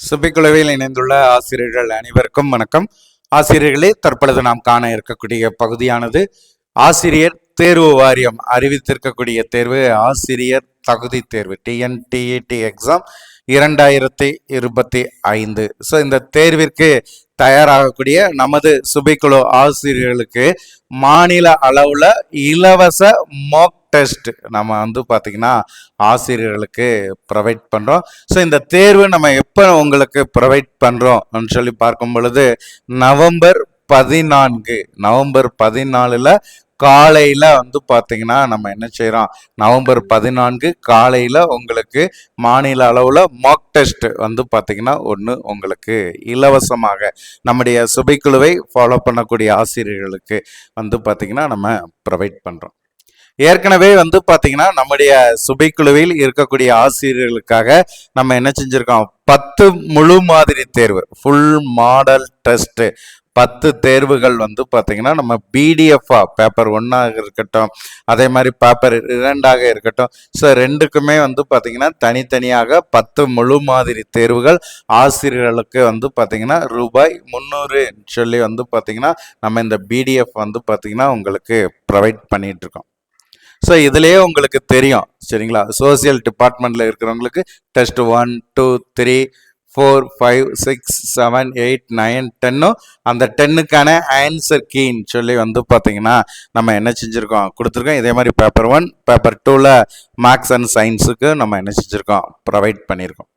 சுபிக்குழுவில் இணைந்துள்ள ஆசிரியர்கள் அனைவருக்கும் வணக்கம். ஆசிரியர்களே தற்பொழுது நாம் காண இருக்கக்கூடிய பகுதியானது ஆசிரியர் தேர்வு வாரியம் அறிவித்திருக்கக்கூடிய தேர்வு ஆசிரியர் தகுதி தேர்வு டிஎன்டிஇடி எக்ஸாம் இரண்டாயிரத்தி இருபத்தி ஐந்து. ஸோ இந்த தேர்விற்கு தயாராகக்கூடிய நமது சுபிக்குழு ஆசிரியர்களுக்கு மாநில அளவில் இலவச மாக் டெஸ்ட் நம்ம வந்து பார்த்திங்கன்னா ஆசிரியர்களுக்கு ப்ரொவைட் பண்ணுறோம் ஸோ இந்த தேர்வு நம்ம எப்போ உங்களுக்கு ப்ரொவைட் பண்ணுறோம் சொல்லி பார்க்கும் பொழுது நவம்பர் பதினான்கு நவம்பர் பதினாலில் காலையில் வந்து பார்த்தீங்கன்னா நம்ம என்ன செய்கிறோம் நவம்பர் பதினான்கு காலையில் உங்களுக்கு மாநில அளவில் மாக் டெஸ்ட் வந்து பார்த்தீங்கன்னா ஒன்று உங்களுக்கு இலவசமாக நம்முடைய சுபைக்குழுவை ஃபாலோ பண்ணக்கூடிய ஆசிரியர்களுக்கு வந்து பார்த்தீங்கன்னா நம்ம ப்ரொவைட் பண்ணுறோம் ஏற்கனவே வந்து பார்த்தீங்கன்னா நம்முடைய சுபைக்குழுவில் இருக்கக்கூடிய ஆசிரியர்களுக்காக நம்ம என்ன செஞ்சுருக்கோம்? பத்து முழு மாதிரி தேர்வு ஃபுல் மாடல் டெஸ்ட்டு பத்து தேர்வுகள் வந்து பார்த்தீங்கன்னா நம்ம பிடிஎஃபா பேப்பர் ஒன்றாக இருக்கட்டும் அதே மாதிரி பேப்பர் இரண்டாக இருக்கட்டும் ஸோ ரெண்டுக்குமே வந்து பார்த்தீங்கன்னா தனித்தனியாக பத்து முழு மாதிரி தேர்வுகள் ஆசிரியர்களுக்கு வந்து பார்த்தீங்கன்னா ரூபாய் முந்நூறு சொல்லி வந்து பார்த்தீங்கன்னா நம்ம இந்த பிடிஎஃப் வந்து பார்த்தீங்கன்னா உங்களுக்கு ப்ரொவைட் பண்ணிகிட்ருக்கோம் ஸோ இதுலேயே உங்களுக்கு தெரியும் சரிங்களா? சோசியல் டிபார்ட்மெண்ட்டில் இருக்கிறவங்களுக்கு test one two three four five six seven eight nine டென்னும் அந்த டென்னுக்கான ஆன்சர் கீன்னு சொல்லி வந்து பார்த்தீங்கன்னா நம்ம என்ன செஞ்சுருக்கோம்? கொடுத்துருக்கோம். இதே மாதிரி பேப்பர் ஒன் பேப்பர் டூவில் மேக்ஸ் அண்ட் சயின்ஸுக்கு நம்ம என்ன செஞ்சுருக்கோம்? ப்ரொவைட் பண்ணியிருக்கோம்.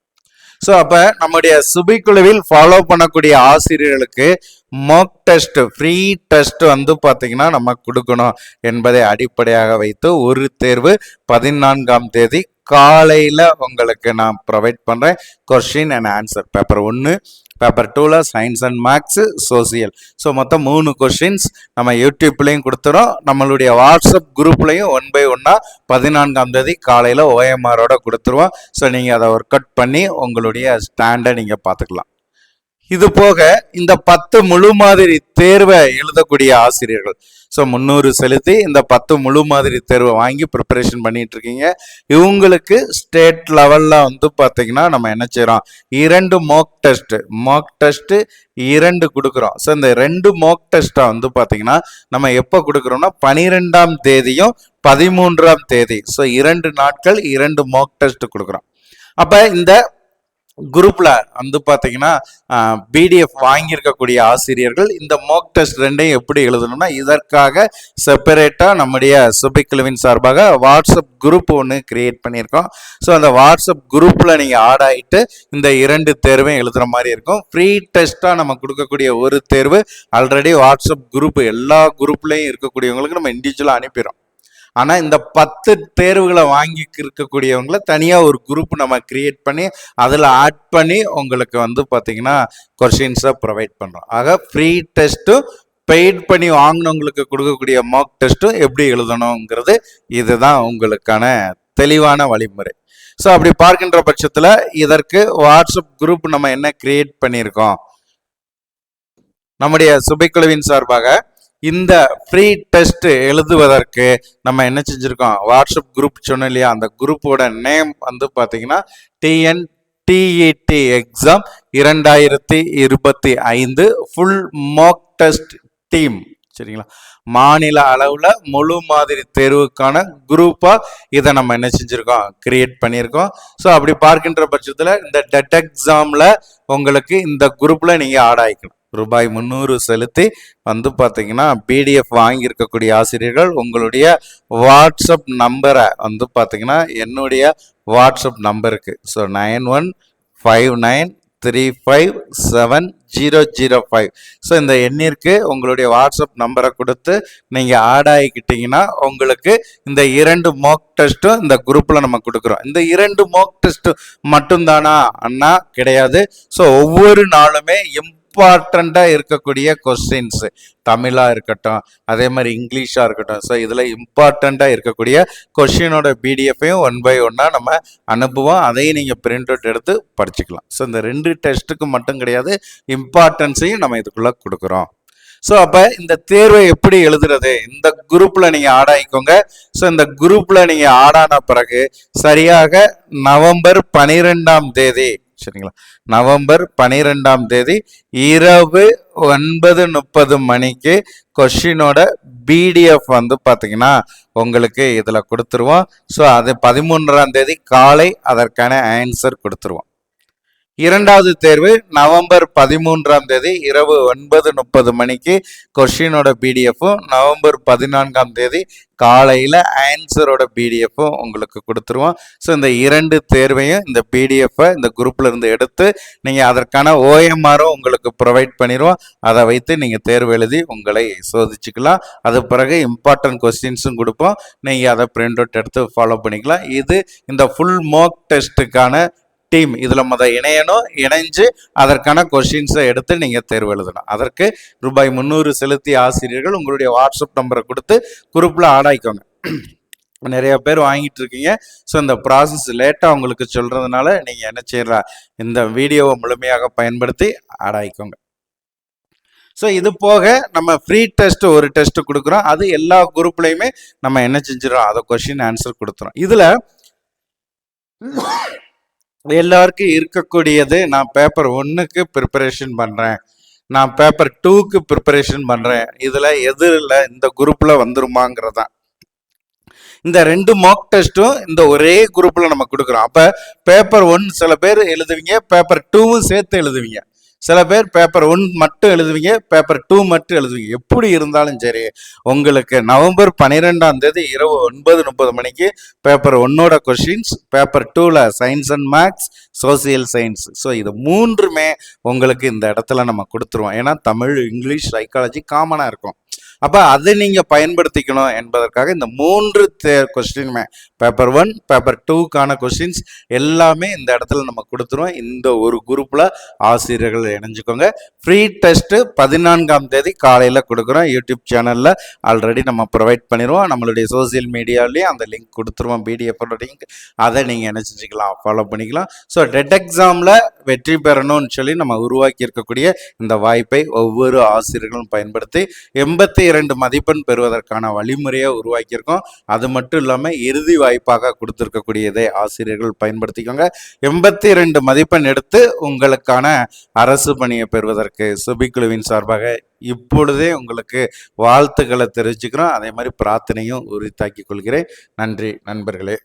ஸோ அப்போ நம்முடைய சுபிக்குழுவில் ஃபாலோ பண்ணக்கூடிய ஆசிரியர்களுக்கு மோக் டெஸ்ட் ஃப்ரீ டெஸ்ட் வந்து பார்த்தீங்கன்னா நம்ம கொடுக்கணும் என்பதை அடிப்படையாக வைத்து ஒரு தேர்வு பதினான்காம் தேதி காலையில் உங்களுக்கு நான் ப்ரொவைட் பண்ணுறேன் கொஸ்டின் அண்ட் ஆன்சர் பேப்பர் ஒன்று பேப்பர் டூவில் science and maths social so மொத்தம் மூணு கொஷின்ஸ் நம்ம யூடியூப்லேயும் கொடுத்துறோம். நம்மளுடைய வாட்ஸ்அப் குரூப்லேயும் ஒன் பை ஒன்னாக பதினான்காம் தேதி காலையில் ஓஎம்ஆரோட கொடுத்துருவோம். ஸோ நீங்கள் அதை ஒர்க் அவுட் பண்ணி உங்களுடைய ஸ்டாண்டை நீங்கள் பார்த்துக்கலாம். இது போக இந்த பத்து முழு மாதிரி தேர்வை எழுதக்கூடிய ஆசிரியர்கள். ஸோ முந்நூறு செலுத்தி இந்த பத்து முழு மாதிரி தேர்வை வாங்கி ப்ரிப்பரேஷன் பண்ணிட்டு இருக்கீங்க இவங்களுக்கு ஸ்டேட் லெவலில் வந்து பார்த்தீங்கன்னா நம்ம என்ன செய்கிறோம் இரண்டு மோக் டெஸ்ட் மாக் டெஸ்ட் இரண்டு கொடுக்குறோம். ஸோ இந்த ரெண்டு மோக் டெஸ்ட்டை வந்து பார்த்தீங்கன்னா நம்ம எப்போ கொடுக்குறோம்னா பனிரெண்டாம் தேதியும் பதிமூன்றாம் தேதி. ஸோ இரண்டு நாட்கள் இரண்டு மோக் டெஸ்ட் கொடுக்குறோம். அப்போ இந்த குரூப்பில் வந்து பார்த்தீங்கன்னா பிடிஎஃப் வாங்கியிருக்கக்கூடிய ஆசிரியர்கள் இந்த மோக் டெஸ்ட் ரெண்டையும் எப்படி எழுதணும்னா இதற்காக செப்பரேட்டாக நம்முடைய சுபிக்குழுவின் சார்பாக வாட்ஸ்அப் குரூப் ஒன்று கிரியேட் பண்ணியிருக்கோம். ஸோ அந்த வாட்ஸ்அப் குரூப்பில் நீங்கள் ஆட் ஆகிட்டு இந்த இரண்டு தேர்வையும் எழுதுகிற மாதிரி இருக்கும். ஃப்ரீ டெஸ்ட்டாக நம்ம கொடுக்கக்கூடிய ஒரு தேர்வு ஆல்ரெடி வாட்ஸ்அப் குரூப் எல்லா குரூப்லேயும் இருக்கக்கூடியவங்களுக்கு நம்ம இண்டிவிஜுவலாக அனுப்பிடுறோம். ஆனால் இந்த பத்து தேர்வுகளை வாங்கி இருக்கக்கூடியவங்களை தனியாக ஒரு குரூப் நம்ம கிரியேட் பண்ணி அதில் ஆட் பண்ணி உங்களுக்கு வந்து பார்த்தீங்கன்னா கொஷின்ஸை ப்ரொவைட் பண்ணுறோம் ஆக ஃப்ரீ டெஸ்ட்டும் பெய்ட் பண்ணி வாங்கினவங்களுக்கு கொடுக்கக்கூடிய மார்க் டெஸ்ட்டும் எப்படி எழுதணுங்கிறது இதுதான் உங்களுக்கான தெளிவான வழிமுறை. ஸோ அப்படி பார்க்கின்ற பட்சத்தில் இதற்கு வாட்ஸ்அப் குரூப் நம்ம என்ன கிரியேட் பண்ணியிருக்கோம்? நம்முடைய சுபைக்குழுவின் சார்பாக இந்த ஃப்ரீ டெஸ்ட் எழுதுவதற்கு நம்ம என்ன செஞ்சுருக்கோம்? வாட்ஸ்அப் குரூப் சொன்னோம் இல்லையா? அந்த குரூப்போட நேம் வந்து பார்த்தீங்கன்னா டிஎன் டிஇடி எக்ஸாம் இரண்டாயிரத்தி இருபத்தி ஐந்து ஃபுல் மோக் டெஸ்ட் டீம் சரிங்களா? மாநில அளவில் முழு மாதிரி தேர்வுக்கான குரூப்பாக இதை நம்ம என்ன செஞ்சுருக்கோம்? கிரியேட் பண்ணியிருக்கோம். ஸோ அப்படி பார்க்கின்ற பட்சத்தில் இந்த டெட் எக்ஸாமில் உங்களுக்கு இந்த குரூப்பில் நீங்கள் ஆட் ஆகிக்கணும் ரூபாய் முந்நூறு செலுத்தி வந்து பார்த்தீங்கன்னா பிடிஎஃப் வாங்கியிருக்கக்கூடிய ஆசிரியர்கள் உங்களுடைய வாட்ஸ்அப் நம்பரை வந்து பார்த்தீங்கன்னா என்னுடைய வாட்ஸ்அப் நம்பருக்கு so nine one five nine three five seven zero zero five so இந்த எண்ணிற்கு உங்களுடைய வாட்ஸ்அப் நம்பரை கொடுத்து நீங்கள் ஆட் ஆகிக்கிட்டிங்கன்னா உங்களுக்கு இந்த இரண்டு மோக் டெஸ்ட்டும் இந்த குரூப்பில் நம்ம கொடுக்குறோம். இந்த இரண்டு மோக் டெஸ்ட்டு மட்டும்தானா அண்ணா கிடையாது. ஸோ ஒவ்வொரு நாளுமே இம் இம்பார்ட்டண்ட்டாக இருக்கக்கூடிய கொஸ்டின்ஸு. தமிழாக இருக்கட்டும் அதே மாதிரி இங்கிலீஷாக இருக்கட்டும். ஸோ இதில் இம்பார்ட்டண்ட்டாக இருக்கக்கூடிய கொஷினோட பிடிஎஃப்பையும் ஒன் பை ஒன்னாக நம்ம அனுப்புவோம். அதையும் நீங்கள் பிரிண்ட் அவுட் எடுத்து படிச்சுக்கலாம். ஸோ இந்த ரெண்டு டெஸ்ட்டுக்கு மட்டும் கிடையாது இம்பார்ட்டன்ஸையும் நம்ம இதுக்குள்ளே கொடுக்குறோம். ஸோ அப்போ இந்த தேர்வை எப்படி எழுதுறது? இந்த குரூப்பில் நீங்கள் ஆடாயிக்கோங்க ஸோ இந்த குரூப்பில் நீங்கள் ஆடான பிறகு சரியாக நவம்பர் பனிரெண்டாம் தேதி சரிங்களா? நவம்பர் பனிரெண்டாம் தேதி இரவு ஒன்பது முப்பது மணிக்கு கொஷினோட பிடிஎஃப் வந்து பார்த்தீங்கன்னா உங்களுக்கு இதில் கொடுத்துருவோம். ஸோ அது பதிமூன்றாம் தேதி காலை அதற்கான ஆன்சர் கொடுத்துருவோம். இரண்டாவது தேர்வு நவம்பர் பதிமூன்றாம் தேதி இரவு ஒன்பது முப்பது மணிக்கு கொஷினோட பிடிஎஃப்பும் நவம்பர் பதினான்காம் தேதி காலையில் ஆன்சரோட பிடிஎஃப்பும் உங்களுக்கு கொடுத்துருவோம். ஸோ இந்த இரண்டு தேர்வையும் இந்த பிடிஎஃப்பை இந்த குரூப்லேருந்து எடுத்து நீங்கள் அதற்கான ஓஎம்ஆரும் உங்களுக்கு ப்ரொவைட் பண்ணிடுவோம் அதை வைத்து நீங்கள் தேர்வு எழுதி உங்களை சோதிச்சுக்கலாம். அது பிறகு இம்பார்ட்டன்ட் கொஸ்டின்ஸும் கொடுப்போம். நீங்கள் அதை பிரிண்ட் அவுட் எடுத்து ஃபாலோ பண்ணிக்கலாம். இது இந்த ஃபுல் மோக் டெஸ்ட்டுக்கான டீம் இதில் முத இணையணும் இணைஞ்சு அதற்கான கொஷின்ஸை எடுத்து நீங்கள் தேர்வு எழுதணும். அதற்கு ரூபாய் முந்நூறு செலுத்திய ஆசிரியர்கள் உங்களுடைய வாட்ஸ்அப் நம்பரை கொடுத்து குரூப்பில் ஆடாய்க்கோங்க நிறைய பேர் வாங்கிட்டு இருக்கீங்க. ஸோ இந்த ப்ராசஸ் லேட்டாக உங்களுக்கு சொல்கிறதுனால நீங்கள் என்ன செய்யலாம் இந்த வீடியோவை முழுமையாக பயன்படுத்தி ஆடாய்க்கோங்க ஸோ இது போக நம்ம ஃப்ரீ டெஸ்ட் ஒரு டெஸ்ட் கொடுக்குறோம். அது எல்லா குரூப்லையுமே நம்ம என்ன செஞ்சிடறோம் அதை கொஷின் ஆன்சர் கொடுத்துறோம். இதில் எல்லாருக்கும் இருக்கக்கூடியது நான் பேப்பர் ஒன்றுக்கு ப்ரிப்பரேஷன் பண்ணுறேன் நான் பேப்பர் டூக்கு ப்ரிப்பரேஷன் பண்ணுறேன் இதில் எதில் இந்த குரூப்பில் வந்துருமாங்கிறதான் இந்த ரெண்டு மார்க் டெஸ்ட்டும் இந்த ஒரே குரூப்பில் நம்ம கொடுக்குறோம். அப்போ பேப்பர் ஒன் சில பேர் எழுதுவீங்க பேப்பர் டூவும் சேர்த்து எழுதுவீங்க. சில பேர் பேப்பர் ஒன் மட்டும் எழுதுவீங்க பேப்பர் டூ மட்டும் எழுதுவீங்க. எப்படி இருந்தாலும் சரி உங்களுக்கு நவம்பர் பன்னிரெண்டாம் தேதி இரவு ஒன்பது முப்பது மணிக்கு பேப்பர் ஒன்னோட கொஷின்ஸ் பேப்பர் டூவில் science and maths social science so இது மூன்றுமே உங்களுக்கு இந்த இடத்துல நம்ம கொடுத்துருவோம். ஏன்னா தமிழ் இங்கிலீஷ் சைக்காலஜி காமனாக இருக்கும். அப்போ அதை நீங்கள் பயன்படுத்திக்கணும் என்பதற்காக இந்த மூன்று தே கொஸ்டினுமே பேப்பர் ஒன் பேப்பர் டூக்கான கொஸ்டின்ஸ் எல்லாமே இந்த இடத்துல நம்ம கொடுத்துருவோம். இந்த ஒரு குரூப்பில் ஆசிரியர்கள் இணைஞ்சுக்கோங்க. ஃப்ரீ டெஸ்ட்டு பதினான்காம் தேதி காலையில் கொடுக்குறோம். யூடியூப் சேனலில் ஆல்ரெடி நம்ம ப்ரொவைட் பண்ணிடுவோம் நம்மளுடைய சோசியல் மீடியாலேயும் அந்த லிங்க் கொடுத்துருவோம். பிடிஎஃப் லிங்க் அதை நீங்கள் என்ன செஞ்சுக்கலாம் ஃபாலோ பண்ணிக்கலாம் ஸோ டெட் எக்ஸாமில் வெற்றி பெறணும்னு சொல்லி நம்ம உருவாக்கி இருக்கக்கூடிய இந்த வாய்ப்பை ஒவ்வொரு ஆசிரியர்களும் பயன்படுத்தி எண்பத்தி இரண்டு மதிப்பெண் பெறுவதற்கான வழிமுறையை உருவாக்கியிருக்கோம். அது மட்டும் இல்லாமல் இறுதி வாய்ப்பாக கொடுத்துருக்கக்கூடியதை ஆசிரியர்கள் பயன்படுத்திக்கோங்க. எண்பத்தி ரெண்டு மதிப்பெண் எடுத்து உங்களுக்கான அரசு பணியை பெறுவதற்கு சுபிக்குழுவின் சார்பாக இப்பொழுதே உங்களுக்கு வாழ்த்துக்களை தெரிவிச்சுக்கிறோம். அதே மாதிரி பிரார்த்தனையும் உரித்தாக்கிக் கொள்கிறேன். நன்றி நண்பர்களே.